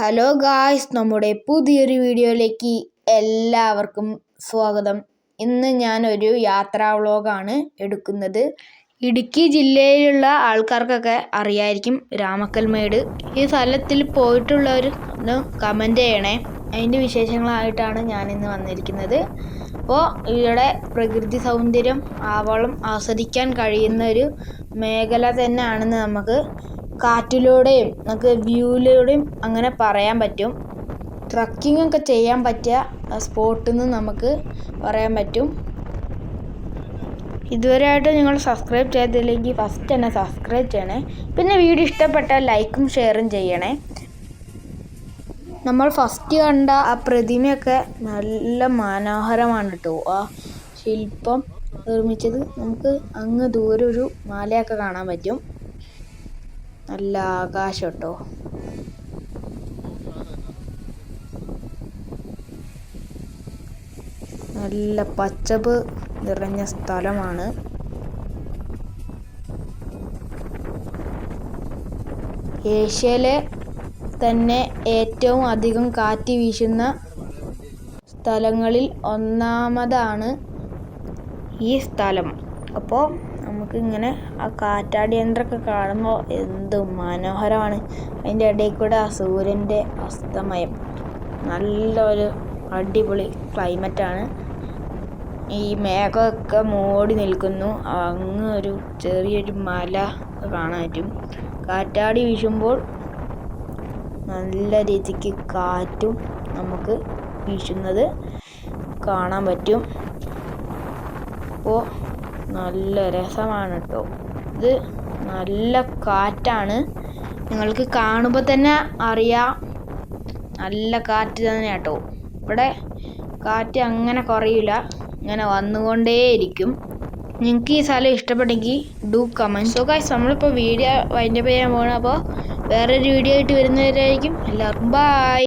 Hello guys നമ്മുടെ പുതിയൊരു വീഡിയോയിലേക്ക് എല്ലാവർക്കും സ്വാഗതം. ഇന്ന് ഞാനൊരു യാത്രാ വ്ളോഗാണ് എടുക്കുന്നത്. ഇടുക്കി ജില്ലയിലുള്ള ആൾക്കാർക്കൊക്കെ അറിയായിരിക്കും രാമക്കൽമേട്. ഈ സ്ഥലത്തിൽ പോയിട്ടുള്ളവർ ഒന്ന് കമന്റ് ചെയ്യണേ. അതിന്റെ വിശേഷങ്ങളായിട്ടാണ് ഞാനിന്ന് വന്നിരിക്കുന്നത്. അപ്പോൾ ഇവിടെ പ്രകൃതി സൗന്ദര്യം ആവോളം ആസ്വദിക്കാൻ കഴിയുന്ന ഒരു മേഖല തന്നെയാണെന്ന് നമുക്ക് കാറ്റിലൂടെയും നമുക്ക് വ്യൂവിലൂടെയും അങ്ങനെ പറയാൻ പറ്റും. ട്രക്കിംഗ് ഒക്കെ ചെയ്യാൻ പറ്റിയ സ്പോട്ട് എന്ന് നമുക്ക് പറയാൻ പറ്റും. ഇതുവരെയായിട്ട് നിങ്ങൾ സബ്സ്ക്രൈബ് ചെയ്തില്ലെങ്കിൽ ഫസ്റ്റ് തന്നെ സബ്സ്ക്രൈബ് ചെയ്യണേ. പിന്നെ വീഡിയോ ഇഷ്ടപ്പെട്ടാൽ ലൈക്കും ഷെയറും ചെയ്യണേ. നമ്മൾ ഫസ്റ്റ് കണ്ട ആ പ്രതിമയൊക്കെ നല്ല മനോഹരമാണ് കേട്ടോ ആ ശില്പം നിർമ്മിച്ചത് നമുക്ക് അങ്ങ് ദൂരെ ഒരു മലയൊക്കെ കാണാൻ പറ്റും. നല്ല ആകാശം കേട്ടോ നല്ല പച്ചപ്പ് നിറഞ്ഞ സ്ഥലമാണ്. ഏഷ്യയിലെ തന്നെ ഏറ്റവും അധികം കാറ്റ് വീശുന്ന സ്ഥലങ്ങളിൽ ഒന്നാമതാണ് ഈ സ്ഥലം. അപ്പോൾ നമുക്ക് ഇങ്ങനെ ആ കാറ്റാടി യന്ത്രമൊക്കെ കാണുമ്പോൾ എന്ത് മനോഹരമാണ്. അതിന്റെ ഇടയിൽ കൂടെ ആ സൂര്യന്റെ അസ്തമയം. നല്ലൊരു അടിപൊളി ക്ലൈമറ്റാണ്. ഈ മേഘമൊക്കെ മൂടി നിൽക്കുന്നു. അങ്ങ് ഒരു ചെറിയൊരു മല കാണാൻ പറ്റും കാറ്റാടി വീശുമ്പോൾ നല്ല രീതിക്ക് കാറ്റും നമുക്ക് വീശുന്നത് കാണാൻ പറ്റും. അപ്പോൾ നല്ല രസമാണ് കേട്ടോ ഇത് നല്ല കാറ്റാണ്. നിങ്ങൾക്ക് കാണുമ്പോൾ തന്നെ അറിയാം. നല്ല കാറ്റ് തന്നെ കേട്ടോ ഇവിടെ കാറ്റ് അങ്ങനെ കുറയില്ല ഇങ്ങനെ വന്നുകൊണ്ടേയിരിക്കും. നിങ്ങൾക്ക് ഈ സ്ഥലം ഇഷ്ടപ്പെട്ടെങ്കിൽ ഡു കമന്റ് സോ ഗൈസ് നമ്മളിപ്പോൾ വീഡിയോ വൈൻഡപ്പ് ചെയ്യാൻ പോകണം അപ്പോൾ വേറൊരു വീഡിയോ ആയിട്ട് വരുന്നവരായിരിക്കും. എല്ലാവർക്കും ബായ്